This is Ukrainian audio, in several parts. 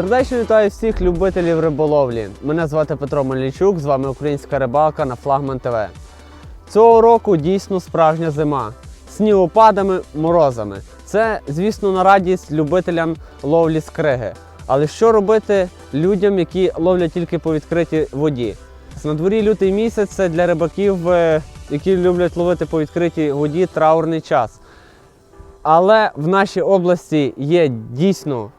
Сердечно вітаю всіх любителів риболовлі. Мене звати Петро Мельничук, з вами українська рибалка на Флагман ТВ. Цього року дійсно справжня зима. Снігопадами, морозами. Це, звісно, на радість любителям ловлі з криги. Але що робити людям, які ловлять тільки по відкритій воді? На дворі лютий місяць це для рибаків, е, які люблять ловити по відкритій воді, траурний час. Але в нашій області є дійсно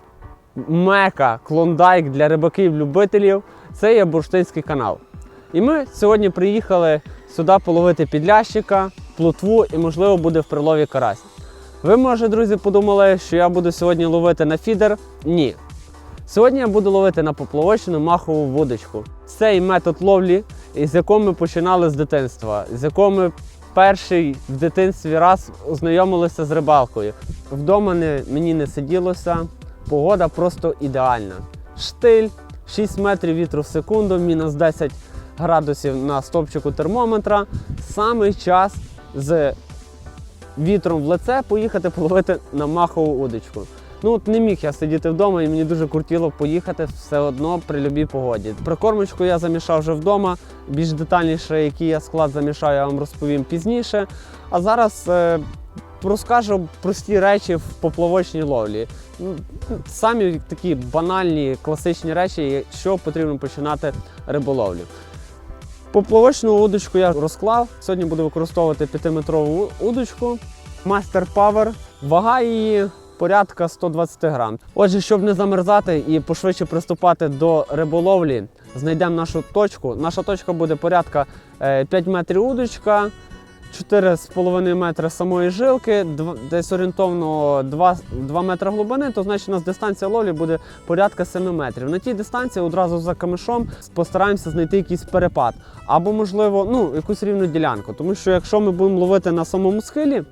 мека, клондайк для рибаків-любителів. Це є Бурштинський канал. І ми сьогодні приїхали сюди половити підлящика, плотву і, можливо, буде в прилові карась. Ви, може, друзі, подумали, що я буду сьогодні ловити на фідер? Ні. Сьогодні я буду ловити на поплавочну махову вудочку. Цей метод ловлі, з яким ми починали з дитинства, з яким ми перший в дитинстві раз ознайомилися з рибалкою. Вдома не, мені не сиділося, погода просто ідеальна. Штиль, 6 метрів вітру в секунду, мінус 10 градусів на стопчику термометра. Самий час з вітром в лице поїхати половити на махову удочку. Ну от не міг я сидіти вдома і мені дуже кортіло поїхати все одно при любій погоді. Прикормочку я замішав вже вдома. Більш детальніше, який я склад замішаю, я вам розповім пізніше. А зараз е, розкажу прості речі в поплавочній ловлі. Ну, Самі такі банальні класичні речі, що потрібно починати риболовлю. Поплавочну удочку я розклав. Сьогодні буду використовувати 5-метрову удочку. Master Power. Вага її порядка 120 грам. Отже, щоб не замерзати і пошвидше приступати до риболовлі, знайдемо нашу точку. Наша точка буде порядка е, 5 метрів удочка, 4,5 метри самої жилки, десь орієнтовно 2, 2 метри глибини, то значить у нас дистанція ловлі буде порядка 7 метрів. На тій дистанції одразу за камешом постараємося знайти якийсь перепад або, можливо, ну, якусь рівну ділянку. Тому що якщо ми будемо ловити на самому схилі,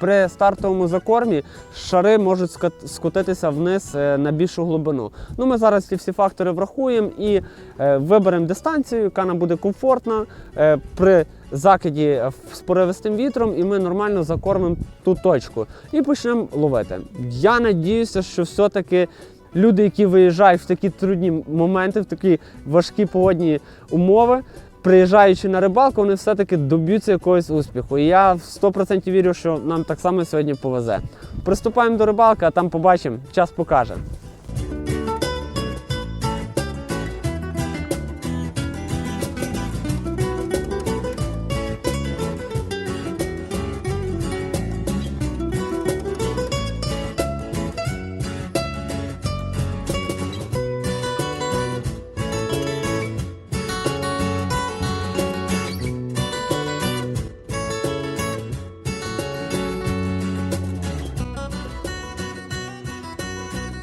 при стартовому закормі шари можуть скотитися вниз е, на більшу глибину. Ну, ми зараз ці всі фактори врахуємо і е, виберемо дистанцію, яка нам буде комфортна е, при закиді е, з поривистим вітром, і ми нормально закормимо ту точку і почнемо ловити. Я надіюся, що все-таки. Люди, які виїжджають в такі трудні моменти, в такі важкі погодні умови, приїжджаючи на рибалку, вони все-таки доб'ються якогось успіху. І я в 100% вірю, що нам так само сьогодні повезе. Приступаємо до рибалки, а там побачимо, час покаже.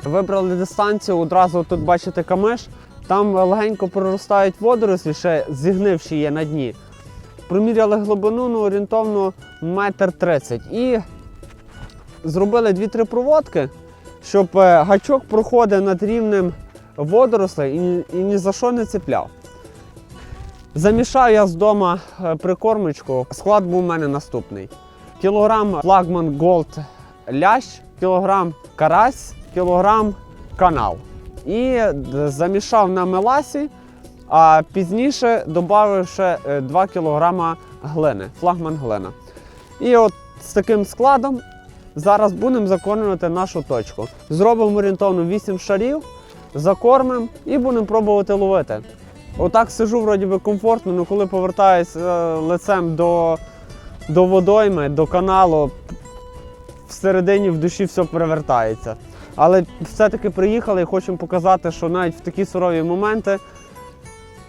Вибрали дистанцію, одразу тут бачите камиш. Там легенько проростають водорослі, ще зігнивші є на дні. Проміряли глибину ну, орієнтовно метр тридцять. І зробили 2-3 проводки, щоб е, гачок проходив над рівнем водорослей і, ні- за що не цепляв. Замішав я з дома е, прикормочку. Склад був у мене наступний: кілограм флагман Gold лящ, кілограм карась, кілограм канал. І замішав на меласі, а пізніше додав ще е, 2 кілограма глини, флагман глина. І от з таким складом зараз будемо закормлювати нашу точку. Зробимо орієнтовно 8 шарів, закормимо і будемо пробувати ловити. Отак сижу, вроді би комфортно, але коли повертаюсь е, лицем до, до водойми, до каналу, всередині в душі все перевертається. Але все-таки приїхали і хочемо показати, що навіть в такі сурові моменти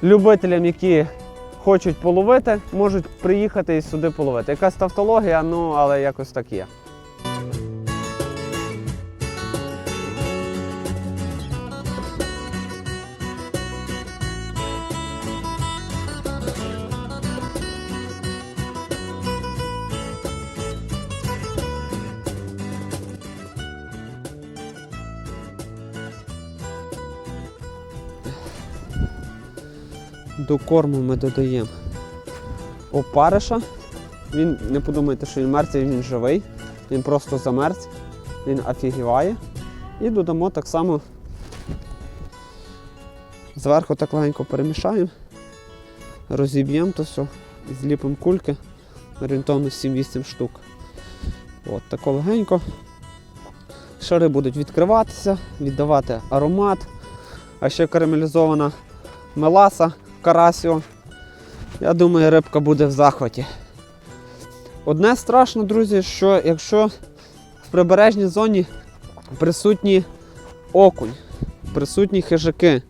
любителям, які хочуть половити, можуть приїхати і сюди половити. Якась тавтологія, ну але якось так є. До корму ми додаємо опариша. Він не подумайте, що він мертвий, він живий. Він просто замерз, він офігіває. І додамо так само Зверху так легенько перемішаємо, розіб'ємо то все і зліпимо кульки орієнтовно 7-8 штук. От, тако легенько. Шари будуть відкриватися, віддавати аромат. А ще карамелізована меласа карасіо. Я думаю, рибка буде в захваті. Одне страшно, друзі, що якщо в прибережній зоні присутні окунь, присутні хижаки.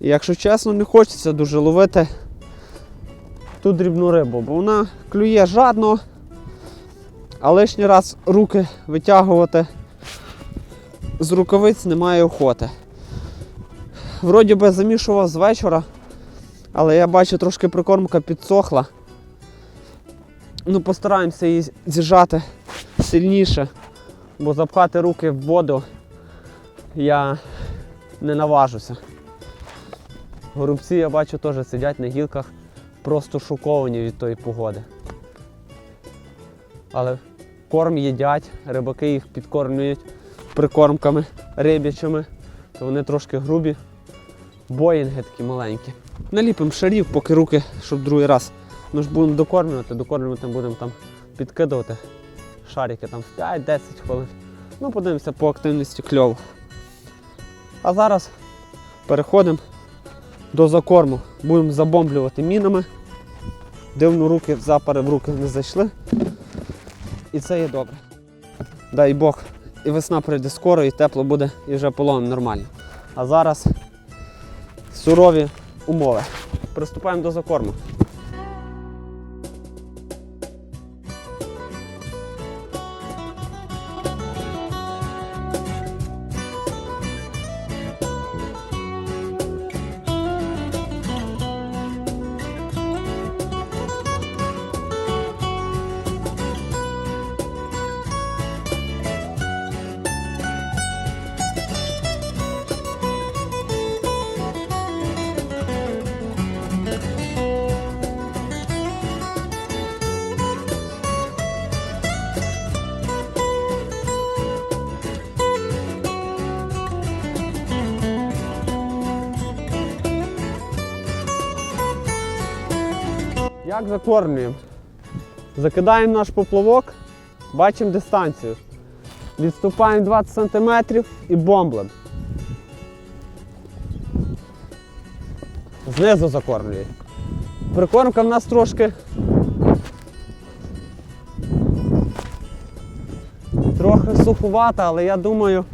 І якщо чесно, не хочеться дуже ловити ту дрібну рибу, бо вона клює жадно, а лишній раз руки витягувати з рукавиць немає охоти. Вроді би замішував з вечора, але я бачу, трошки прикормка підсохла. Ну, постараємося її зіжати сильніше, бо запхати руки в воду я не наважуся. Горобці, я бачу, теж сидять на гілках, просто шоковані від тої погоди. Але корм їдять, рибаки їх підкормлюють прикормками рибячими, то вони трошки грубі, боїнги такі маленькі. Наліпимо шарів, поки руки, щоб другий раз. Ми ж будемо докормлювати, докормлювати будемо там підкидувати шарики там в 5-10 хвилин. Ну, подивимося по активності кльову. А зараз переходимо до закорму. Будемо забомблювати мінами. Дивно руки запари в руки не зайшли. І це є добре. Дай Бог, і весна прийде скоро, і тепло буде, і вже половимо нормально. А зараз сурові умови. Приступаємо до закорму. Як закормлюємо? Закидаємо наш поплавок, бачимо дистанцію. Відступаємо 20 см і бомблем. Знизу закормлюємо. Прикормка в нас трошки. Трохи суховата, але я думаю,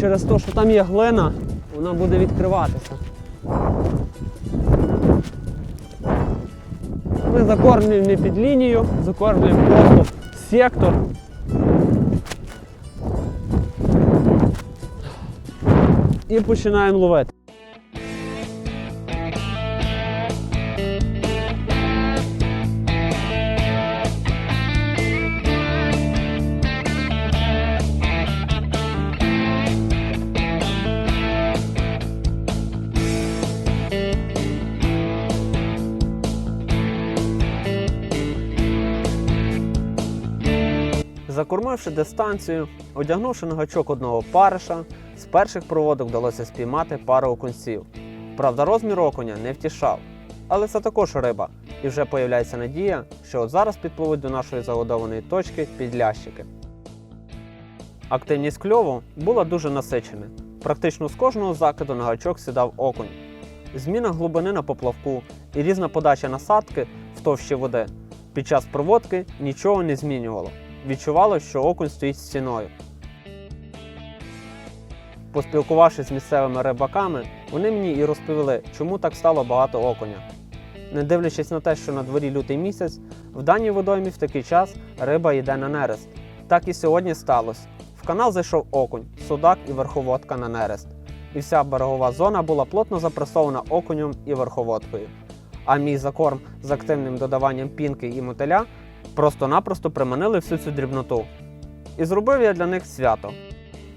через те, що там є глина, вона буде відкриватися. Ми закормлюємо не під лінію, закормлюємо просто сектор. І починаємо ловити. Закормивши дистанцію, одягнувши на гачок одного париша, з перших проводок вдалося спіймати пару окунців. Правда, розмір окуня не втішав. Але це також риба, і вже появляється надія, що от зараз підпливуть до нашої загодованої точки підлящики. Активність кльову була дуже насичена. Практично з кожного закиду на гачок сідав окунь. Зміна глибини на поплавку і різна подача насадки в товщі води під час проводки нічого не змінювало. Відчувало, що окунь стоїть стіною. Поспілкувавшись з місцевими рибаками, вони мені і розповіли, чому так стало багато окуня. Не дивлячись на те, що на дворі лютий місяць, в даній водоймі в такий час риба йде на нерест. Так і сьогодні сталося. В канал зайшов окунь, судак і верховодка на нерест. І вся берегова зона була плотно запресована окунем і верховодкою. А мій закорм з активним додаванням пінки і мотиля просто-напросто приманили всю цю дрібноту. І зробив я для них свято.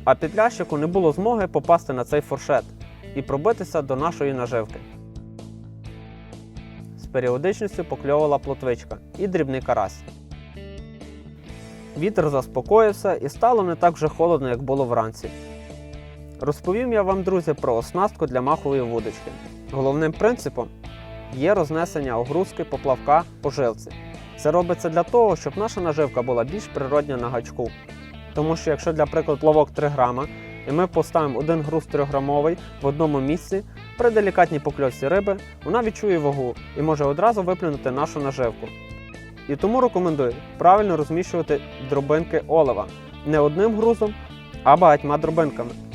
А підлящику не було змоги попасти на цей фуршет і пробитися до нашої наживки. З періодичністю покльовувала плотвичка і дрібний карась. Вітер заспокоївся і стало не так вже холодно, як було вранці. Розповім я вам, друзі, про оснастку для махової вудочки. Головним принципом є рознесення огрузки поплавка по жилці. Це робиться для того, щоб наша наживка була більш природня на гачку. Тому що якщо, для прикладу, плавок 3 грама, і ми поставимо один груз 3-грамовий в одному місці, при делікатній покльовці риби вона відчує вагу і може одразу виплюнути нашу наживку. І тому рекомендую правильно розміщувати дробинки олова не одним грузом, а багатьма дробинками.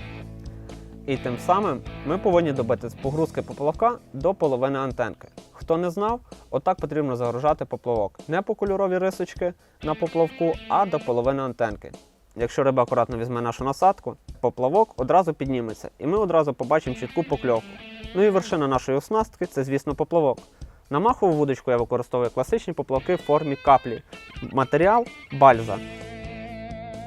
І тим самим ми повинні добити з погрузки поплавка до половини антенки. Хто не знав, отак потрібно загружати поплавок. Не по кольорові рисочки на поплавку, а до половини антенки. Якщо риба акуратно візьме нашу насадку, поплавок одразу підніметься, і ми одразу побачимо чітку покльовку. Ну і вершина нашої оснастки це, звісно, поплавок. На махову вудочку я використовую класичні поплавки в формі каплі. Матеріал бальза.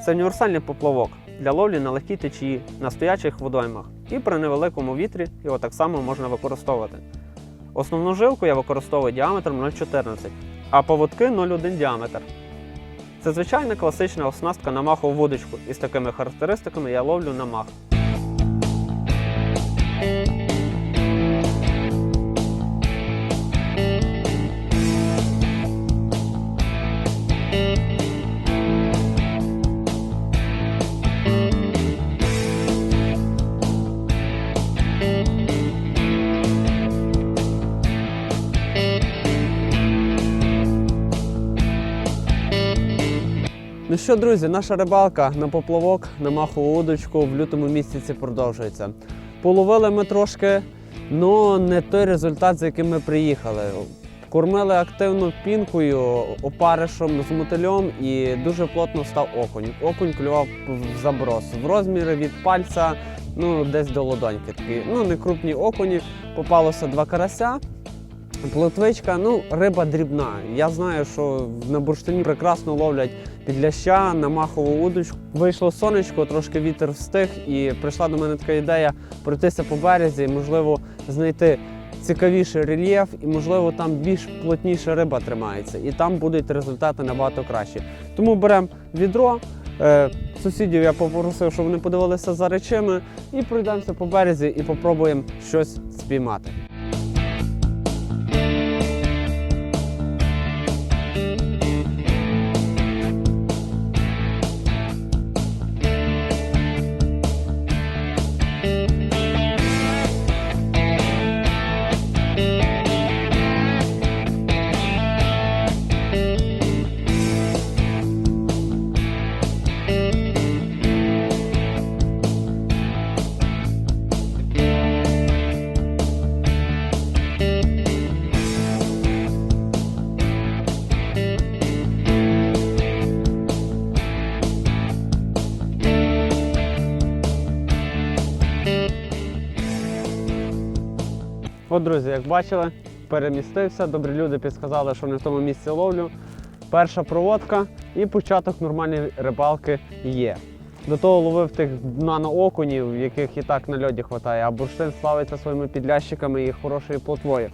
Це універсальний поплавок для ловлі на легкій течії, на стоячих водоймах і при невеликому вітрі його так само можна використовувати. Основну жилку я використовую діаметром 0,14, а поводки 0,1 діаметр. Це звичайна класична оснастка на махову вудочку, і з такими характеристиками я ловлю на мах. Ну що, друзі, наша рибалка на поплавок, на махову удочку в лютому місяці продовжується. Половили ми трошки, але не той результат, за яким ми приїхали. Кормили активно пінкою, опаришем з мотильом і дуже плотно став окунь. Окунь клював в заброс. В розмірі від пальця ну, десь до ладоньки. Такі. Ну, не крупні окуні. Попалося два карася. Плотвичка, ну, риба дрібна. Я знаю, що на бурштині прекрасно ловлять підляща на махову удочку. Вийшло сонечко, трошки вітер встиг, і прийшла до мене така ідея пройтися по березі, можливо, знайти цікавіший рельєф, і, можливо, там більш плотніша риба тримається, і там будуть результати набагато кращі. Тому беремо відро. Е, Сусідів я попросив, щоб вони подивилися за речами, і пройдемося по березі і попробуємо щось спіймати. От, друзі, як бачили, перемістився. Добрі люди підсказали, що не в тому місці ловлю. Перша проводка і початок нормальної рибалки є. До того ловив тих наноокунів, яких і так на льоді вистачає, а бурштин славиться своїми підлящиками і хорошою плотвою.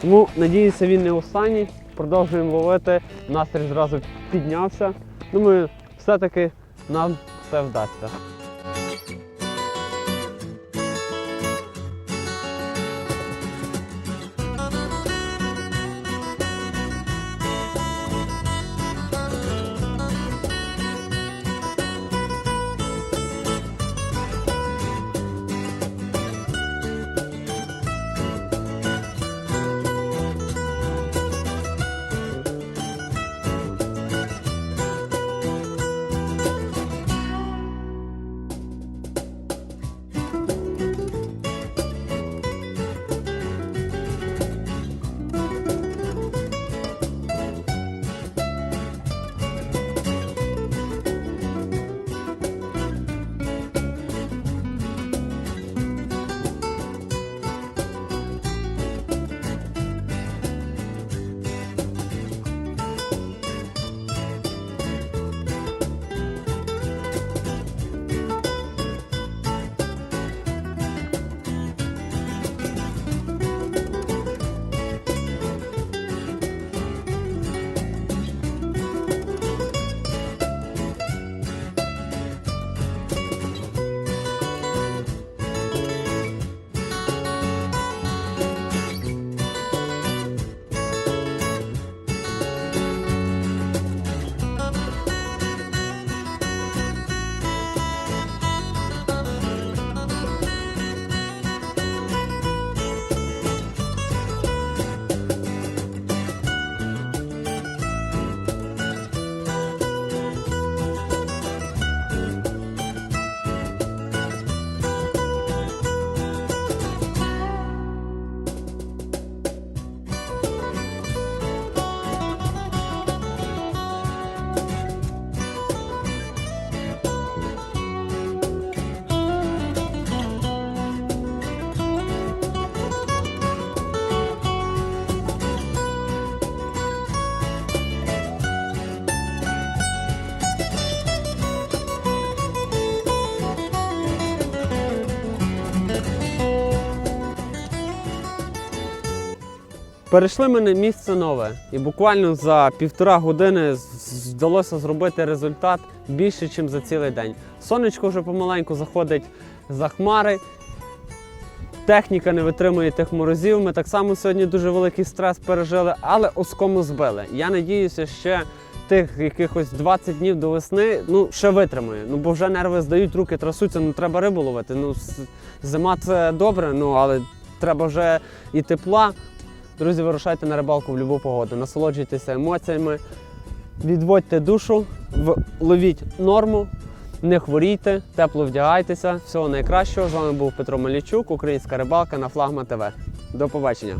Тому надіюся, він не останній. Продовжуємо ловити. Настрій зразу піднявся. Думаю, все-таки нам все вдасться. Перейшли ми на місце нове, і буквально за півтора години вдалося зробити результат більше, ніж за цілий день. Сонечко вже помаленьку заходить за хмари. Техніка не витримує тих морозів. Ми так само сьогодні дуже великий стрес пережили, але оскому збили. Я надіюся, ще тих якихось 20 днів до весни ну, ще витримає. Ну бо вже нерви здають, руки трасуться, ну треба рибу ловити. Ну, зима це добре, ну але треба вже і тепла. Друзі, вирушайте на рибалку в будь-яку погоду, насолоджуйтеся емоціями, відводьте душу, ловіть норму, не хворійте, тепло вдягайтеся. Всього найкращого. З вами був Петро Малічук, Українська рибалка на Флагма ТВ. До побачення.